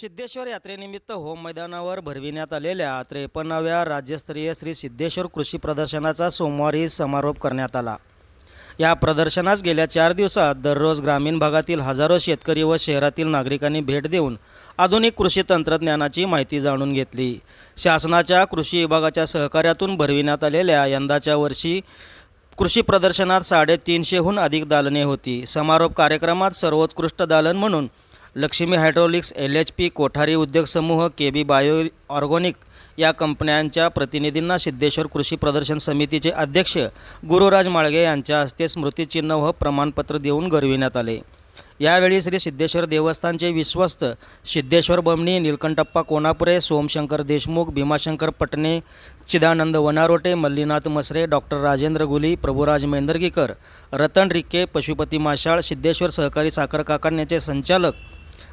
सिद्धेश्वर यात्रेनिमित्त होम मैदानावर भरविण्यात आलेल्या त्रेपन्नाव्या राज्यस्तरीय श्री सिद्धेश्वर कृषी प्रदर्शनाचा सोमवारी समारोप करण्यात आला. या प्रदर्शनास गेल्या चार दिवसात दररोज ग्रामीण भागातील हजारो शेतकरी व शहरातील नागरिकांनी भेट देऊन आधुनिक कृषी तंत्रज्ञानाची माहिती जाणून घेतली. शासनाच्या कृषी विभागाच्या सहकार्यातून भरविण्यात आलेल्या यंदाच्या वर्षी कृषी प्रदर्शनात साडेतीनशेहून अधिक दालने होती. समारोप कार्यक्रमात सर्वोत्कृष्ट दालन म्हणून Laxmi hydraulics L H P Kothari उद्योग समूह के बी बायो ऑर्गोनिक या कंपन्यांच्या प्रतिनिधींना सिद्धेश्वर कृषी प्रदर्शन समितीचे अध्यक्ष गुरुराज माळगे यांच्या हस्ते स्मृतिचिन्ह व प्रमाणपत्र देऊन गौरविण्यात आले. यावेळी श्री सिद्धेश्वर देवस्थानचे विश्वस्त सिद्धेश्वर बमणी नीलकंठप्पा कोनापुरे सोमशंकर देशमुख भीमाशंकर पटणे चिदानंद वनारोटे मल्लीनाथ मसरे डॉक्टर राजेंद्र गुली प्रभुराज मेंदरगीकर रतन रिक्के पशुपती माशाळ सिद्धेश्वर सहकारी साखर कारखान्याचे संचालक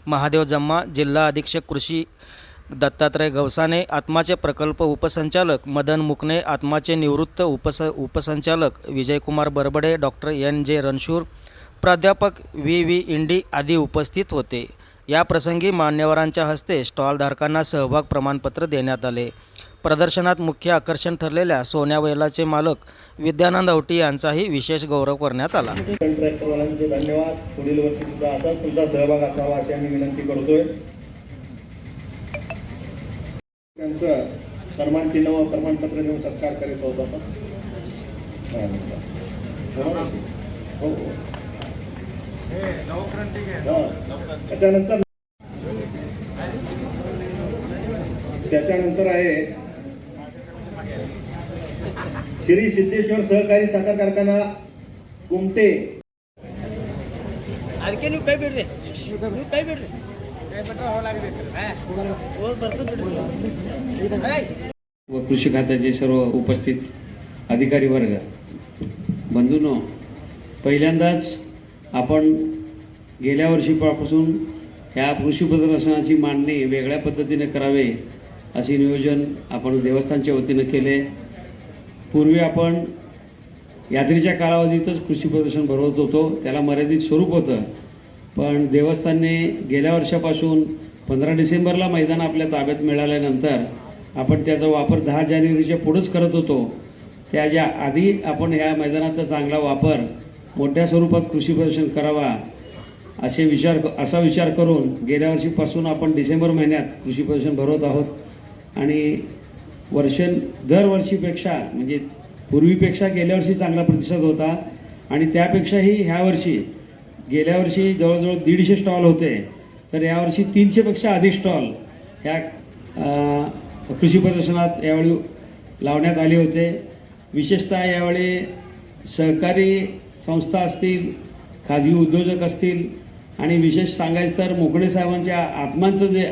महादेव जम्मा जिल्हा अधीक्षक कृषी दत्तात्रय गवसाने आत्माचे प्रकल्प उपसंचालक मदन मुकणे आत्माचे निवृत्त उपस उपसंचालक विजयकुमार बरबडे डॉक्टर एन जे रणशूर प्राध्यापक व्ही व्ही इंडी आदी उपस्थित होते. या प्रसंगी मान्यवरांच्या हस्ते स्टॉलधारकांना सहभाग प्रमाणपत्र देण्यात आले. प्रदर्शनात मुख्य आकर्षण ठरलेल्या सोन्या बैलाचे मालक विद्यानंद औटी यांचाही विशेष गौरव करण्यात आला. ट्रॅक्टरवाल्यांचे धन्यवाद. पुढील वर्षी सुद्धा असाच तुमचा सहभाग असावा अशी आम्ही विनंती करतोय. त्यांचं सन्मान चिन्ह व प्रमाणपत्र देऊन सत्कार करीत होता आपण. हो, हो. त्याच्यानंतर त्याच्यानंतर आहे श्री सिद्धेश्वर सहकारी साखर कारखाना कुमटे ಅದಕ್ಕೆ ನೀವು ಕೈ ಬಿಡ್ರಿ ನೀವು ಕೈ ಬಿಡ್ರಿ ಹೋಗಿ ಬರ್ತದೆ व कृषी खात्याचे सर्व उपस्थित अधिकारी वर्ग बंधूंनो पहिल्यांदाच आपण गेल्या वर्षीपासून ह्या कृषी प्रदर्शनाची मांडणी वेगळ्या पद्धतीने करावे असे नियोजन आपण देवस्थानच्या वतीनं केले. पूर्वी आपण यात्रेच्या कालावधीतच कृषी प्रदर्शन भरवत होतो. त्याला मर्यादित स्वरूप होतं. पण देवस्थानने गेल्या वर्षापासून पंधरा डिसेंबरला मैदान आपल्या ताब्यात मिळाल्यानंतर आपण त्याचा वापर दहा जानेवारीच्या पुढंच करत होतो. त्याच्या आधी आपण ह्या मैदानाचा चांगला वापर मोठ्या स्वरूपात कृषी प्रदर्शन करावा असे विचार असा विचार करून गेल्या वर्षीपासून आपण डिसेंबर महिन्यात कृषी प्रदर्शन भरवत आहोत. आणि वर्ष दरवर्षीपेक्षा म्हणजे पूर्वीपेक्षा गेल्या वर्षी चांगला प्रतिसाद होता. आणि त्यापेक्षाही ह्या वर्षी गेल्या वर्षी जवळजवळ दीडशे स्टॉल होते. तर यावर्षी तीनशेपेक्षा अधिक स्टॉल ह्या कृषी प्रदर्शनात यावेळी लावण्यात आले होते. विशेषतः यावेळी सहकारी संस्था असतील खाजगी उद्योजक असतील आणि विशेष सांगायचं तर मोकळे साहेबांच्या आत्मांचं जे